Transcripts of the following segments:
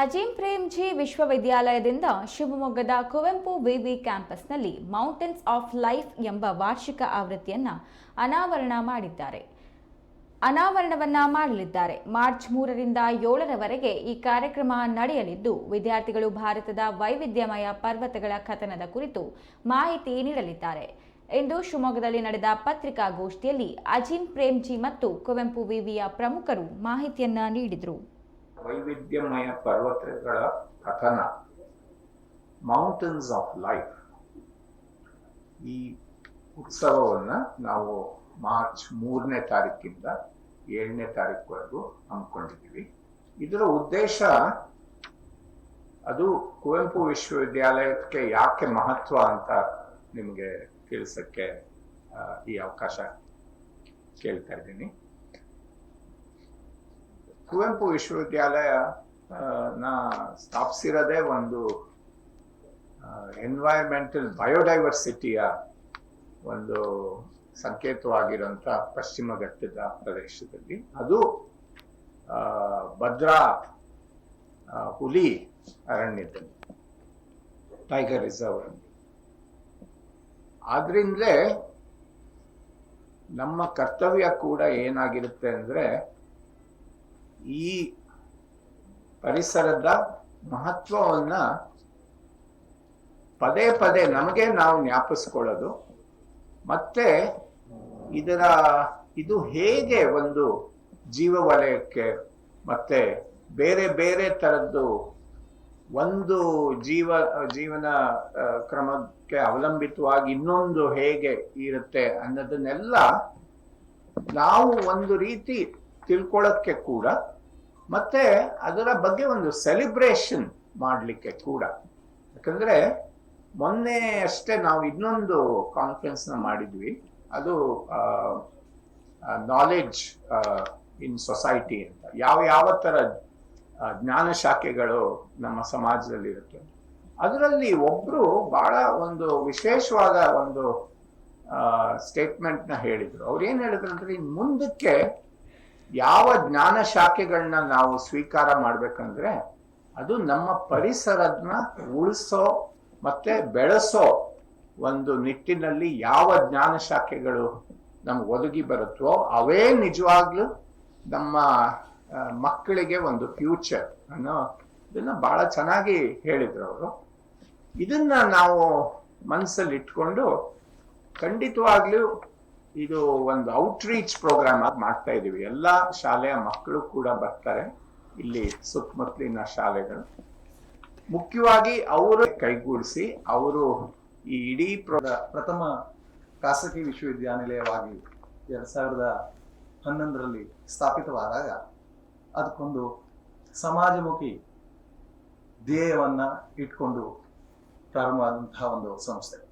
ಅಜೀಂ ಪ್ರೇಮ್ಜಿ ವಿಶ್ವವಿದ್ಯಾಲಯದಿಂದ ಶಿವಮೊಗ್ಗದ ಕುವೆಂಪು ವಿವಿ ಕ್ಯಾಂಪಸ್ನಲ್ಲಿ ಮೌಂಟೇನ್ಸ್ ಆಫ್ ಲೈಫ್ ಎಂಬ ವಾರ್ಷಿಕ ಆವೃತ್ತಿಯನ್ನು ಅನಾವರಣ ಮಾಡಿದ್ದಾರೆ. ಅನಾವರಣವನ್ನ ಮಾಡಲಿದ್ದಾರೆ. ಮಾರ್ಚ್ ಮೂರರಿಂದ ಏಳರವರೆಗೆ ಈ ಕಾರ್ಯಕ್ರಮ ನಡೆಯಲಿದ್ದು, ವಿದ್ಯಾರ್ಥಿಗಳು ಭಾರತದ ವೈವಿಧ್ಯಮಯ ಪರ್ವತಗಳ ಕಥನದ ಕುರಿತು ಮಾಹಿತಿ ನೀಡಲಿದ್ದಾರೆ. ಎಂದು ಶಿವಮೊಗ್ಗದಲ್ಲಿ ನಡೆದ ಪತ್ರಿಕಾಗೋಷ್ಠಿಯಲ್ಲಿ ಅಜಿಂ ಪ್ರೇಮ್ಜಿ ಮತ್ತು ಕುವೆಂಪು ವಿವಿಯ ಪ್ರಮುಖರು ಮಾಹಿತಿಯನ್ನ ನೀಡಿದರು. ವೈವಿಧ್ಯಮಯ ಪರ್ವತಗಳ ಕಥನ. ಮೌಂಟನ್ಸ್ ಆಫ್ ಲೈಫ್ ಈ ಉತ್ಸವವನ್ನು ನಾವು ಮಾರ್ಚ್ ಮೂರನೇ ತಾರೀಕಿಂದ ಏಳನೇ ತಾರೀಕುವರೆಗೂ ಹಮ್ಮಿಕೊಂಡಿದ್ದೀವಿ. ಇದರ ಉದ್ದೇಶ ಅದು ಕುವೆಂಪು ವಿಶ್ವವಿದ್ಯಾಲಯಕ್ಕೆ ಯಾಕೆ ಮಹತ್ವ ಅಂತ ನಿಮಗೆ ತಿಳಿಸಕ್ಕೆ ಈ ಅವಕಾಶ ಕೇಳ್ತಾ ಇದ್ದೀನಿ. ಕುವೆಂಪು ವಿಶ್ವವಿದ್ಯಾಲಯ ನ ಸ್ಥಾಪಿಸಿರೋದೇ ಒಂದು ಎನ್ವೈರ್ಮೆಂಟಲ್ ಬಯೋಡೈವರ್ಸಿಟಿಯ ಒಂದು ಸಂಕೇತವಾಗಿರುವಂಥ ಪಶ್ಚಿಮ ಘಟ್ಟದ ಪ್ರದೇಶದಲ್ಲಿ. ಅದು ಭದ್ರಾ ಹುಲಿ ಅರಣ್ಯದಲ್ಲಿ ಟೈಗರ್ ರಿಸರ್ವ್ ಅಲ್ಲಿ. ಆದ್ರಿಂದಲೇ ನಮ್ಮ ಕರ್ತವ್ಯ ಕೂಡ ಏನಾಗಿರುತ್ತೆ ಅಂದ್ರೆ ಈ ಪರಿಸರದ ಮಹತ್ವವನ್ನ ಪದೇ ಪದೇ ನಮಗೆ ನಾವು ಜ್ಞಾಪಿಸ್ಕೊಳ್ಳೋದು. ಮತ್ತೆ ಇದರ ಇದು ಹೇಗೆ ಒಂದು ಜೀವ ವಲಯಕ್ಕೆ ಮತ್ತೆ ಬೇರೆ ಬೇರೆ ತರದ್ದು ಒಂದು ಜೀವ, ಜೀವನ ಕ್ರಮಕ್ಕೆ ಅವಲಂಬಿತವಾಗಿ ಇನ್ನೊಂದು ಹೇಗೆ ಇರುತ್ತೆ ಅನ್ನೋದನ್ನೆಲ್ಲ ನಾವು ಒಂದು ರೀತಿ ತಿಳ್ಕೊಳ್ಳೋಕ್ಕೆ ಕೂಡ, ಮತ್ತೆ ಅದರ ಬಗ್ಗೆ ಒಂದು ಸೆಲೆಬ್ರೇಷನ್ ಮಾಡಲಿಕ್ಕೆ ಕೂಡ. ಯಾಕಂದ್ರೆ, ಮೊನ್ನೆ ಅಷ್ಟೇ ನಾವು ಇನ್ನೊಂದು ಕಾನ್ಫರೆನ್ಸ್ನ ಮಾಡಿದ್ವಿ. ಅದು ನಾಲೆಡ್ಜ್ ಇನ್ ಸೊಸೈಟಿ ಅಂತ. ಯಾವ ಯಾವ ಥರ ಜ್ಞಾನ ಶಾಖೆಗಳು ನಮ್ಮ ಸಮಾಜದಲ್ಲಿ ಇರುತ್ತೆ. ಅದರಲ್ಲಿ ಒಬ್ಬರು ಬಹಳ ಒಂದು ವಿಶೇಷವಾದ ಒಂದು ಸ್ಟೇಟ್ಮೆಂಟ್ನ ಹೇಳಿದ್ರು. ಅವ್ರು ಏನು ಹೇಳಿದ್ರು ಅಂದ್ರೆ ಇನ್ನು ಮುಂದಕ್ಕೆ ಯಾವ ಜ್ಞಾನ ಶಾಖೆಗಳನ್ನ ನಾವು ಸ್ವೀಕಾರ ಮಾಡ್ಬೇಕಂದ್ರೆ ಅದು ನಮ್ಮ ಪರಿಸರನ ಉಳಿಸೋ ಮತ್ತೆ ಬೆಳೆಸೋ ಒಂದು ನಿಟ್ಟಿನಲ್ಲಿ ಯಾವ ಜ್ಞಾನ ಶಾಖೆಗಳು ನಮ್ಗೆ ಒದಗಿ ಬರುತ್ತೋ ಅವೇ ನಿಜವಾಗ್ಲೂ ನಮ್ಮ ಮಕ್ಕಳಿಗೆ ಒಂದು ಫ್ಯೂಚರ್ ಅನ್ನೋ ಇದನ್ನ ಬಹಳ ಚೆನ್ನಾಗಿ ಹೇಳಿದ್ರು ಅವರು. ಇದನ್ನ ನಾವು ಮನಸ್ಸಲ್ಲಿ ಇಟ್ಕೊಂಡು ಖಂಡಿತವಾಗ್ಲೂ ಇದು ಒಂದು ಔಟ್ರೀಚ್ ಪ್ರೋಗ್ರಾಮ್ ಆಗಿ ಮಾಡ್ತಾ ಇದೀವಿ. ಎಲ್ಲಾ ಶಾಲೆಯ ಮಕ್ಕಳು ಕೂಡ ಬರ್ತಾರೆ. ಇಲ್ಲಿ ಸುತ್ತಮುತ್ತಲಿನ ಶಾಲೆಗಳು. ಮುಖ್ಯವಾಗಿ ಅವರು ಕೈಗೂಡಿಸಿ ಅವರು ಈ ಇಡೀ ಪ್ರೋ, ಪ್ರಥಮ ಖಾಸಗಿ ವಿಶ್ವವಿದ್ಯಾನಿಲಯವಾಗಿ ಎರಡ್ ಸಾವಿರದ ಹನ್ನೊಂದರಲ್ಲಿ ಸ್ಥಾಪಿತವಾದಾಗ ಅದಕ್ಕೊಂದು ಸಮಾಜಮುಖಿ ಧ್ಯೇಯವನ್ನ ಇಟ್ಕೊಂಡು ಪ್ರಾರಂಭವಾದಂತಹ ಒಂದು ಸಂಸ್ಥೆ.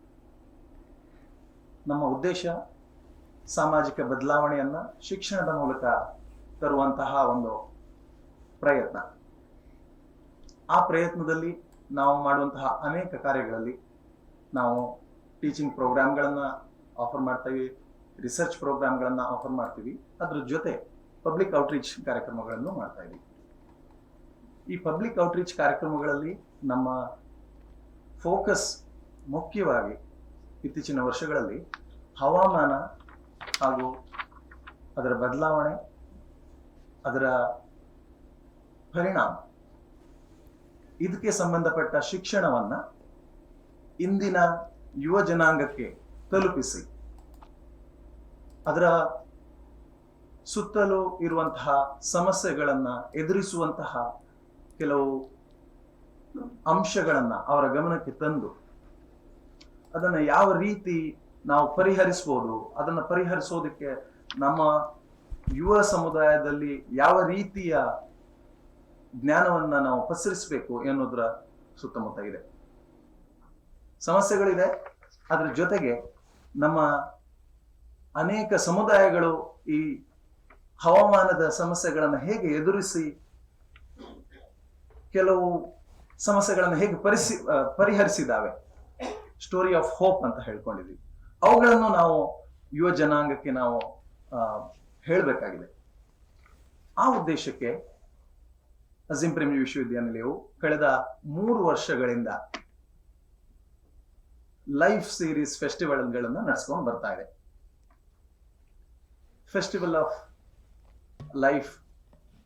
ನಮ್ಮ ಉದ್ದೇಶ ಸಾಮಾಜಿಕ ಬದಲಾವಣೆಯನ್ನ ಶಿಕ್ಷಣದ ಮೂಲಕ ತರುವಂತಹ ಒಂದು ಪ್ರಯತ್ನ. ಆ ಪ್ರಯತ್ನದಲ್ಲಿ ನಾವು ಮಾಡುವಂತಹ ಅನೇಕ ಕಾರ್ಯಗಳಲ್ಲಿ ನಾವು ಟೀಚಿಂಗ್ ಪ್ರೋಗ್ರಾಮ್ಗಳನ್ನ ಆಫರ್ ಮಾಡ್ತೀವಿ ರಿಸರ್ಚ್ ಪ್ರೋಗ್ರಾಮ್ಗಳನ್ನ ಆಫರ್ ಮಾಡ್ತೀವಿ. ಅದ್ರ ಜೊತೆ ಪಬ್ಲಿಕ್ ಔಟ್ರೀಚ್ ಕಾರ್ಯಕ್ರಮಗಳನ್ನು ಮಾಡ್ತಾ ಇದ್ದೀವಿ. ಈ ಪಬ್ಲಿಕ್ ಔಟ್ರೀಚ್ ಕಾರ್ಯಕ್ರಮಗಳಲ್ಲಿ ನಮ್ಮ ಫೋಕಸ್ ಮುಖ್ಯವಾಗಿ ಇತ್ತೀಚಿನ ವರ್ಷಗಳಲ್ಲಿ ಹವಾಮಾನ ಹಾಗೂ ಅದರ ಬದಲಾವಣೆ, ಅದರ ಪರಿಣಾಮ. ಇದಕ್ಕೆ ಸಂಬಂಧಪಟ್ಟ ಶಿಕ್ಷಣವನ್ನ ಇಂದಿನ ಯುವ ಜನಾಂಗಕ್ಕೆ ತಲುಪಿಸಿ. ಅದರ ಸುತ್ತಲೂ ಇರುವಂತಹ ಸಮಸ್ಯೆಗಳನ್ನ ಎದುರಿಸುವಂತಹ ಕೆಲವು ಅಂಶಗಳನ್ನ ಅವರ ಗಮನಕ್ಕೆ ತಂದು, ಅದನ್ನ ಯಾವ ರೀತಿ ನಾವು ಪರಿಹರಿಸಬಹುದು ಅದನ್ನು ಪರಿಹರಿಸೋದಕ್ಕೆ ನಮ್ಮ ಯುವ ಸಮುದಾಯದಲ್ಲಿ ಯಾವ ರೀತಿಯ ಜ್ಞಾನವನ್ನ ನಾವು ಪಸರಿಸಬೇಕು ಎನ್ನುವುದರ ಸುತ್ತಮುತ್ತ ಇದೆ ಸಮಸ್ಯೆಗಳಿದೆ ಅದರ ಜೊತೆಗೆ ನಮ್ಮ ಅನೇಕ ಸಮುದಾಯಗಳು ಈ ಹವಾಮಾನದ ಸಮಸ್ಯೆಗಳನ್ನು ಹೇಗೆ ಎದುರಿಸಿ, ಕೆಲವು ಸಮಸ್ಯೆಗಳನ್ನು ಹೇಗೆ ಪರಿಸಿ, ಪರಿಹರಿಸಿದಾವೆ. ಸ್ಟೋರಿ ಆಫ್ ಹೋಪ್ ಅಂತ ಹೇಳ್ಕೊಂಡಿದ್ವಿ. ಅವುಗಳನ್ನು ನಾವು ಯುವ ಜನಾಂಗಕ್ಕೆ ನಾವು ಹೇಳಬೇಕಾಗಿದೆ. ಆ ಉದ್ದೇಶಕ್ಕೆ ಅಜಿಂ ಪ್ರೇಮಿ ವಿಶ್ವವಿದ್ಯಾನಿಲಯವು ಕಳೆದ ಮೂರು ವರ್ಷಗಳಿಂದ ಲೈಫ್ ಸೀರೀಸ್ ಫೆಸ್ಟಿವಲ್ಗಳನ್ನ ನಡೆಸ್ಕೊಂಡು ಬರ್ತಾ ಇದೆ. Festival of life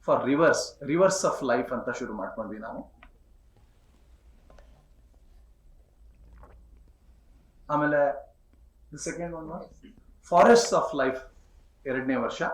for rivers rivers of life ಅಂತ ಶುರು ಮಾಡ್ಕೊಂಡ್ವಿ ನಾವು. ಆಮೇಲೆ The second one was forests of life, Erudne Varsha.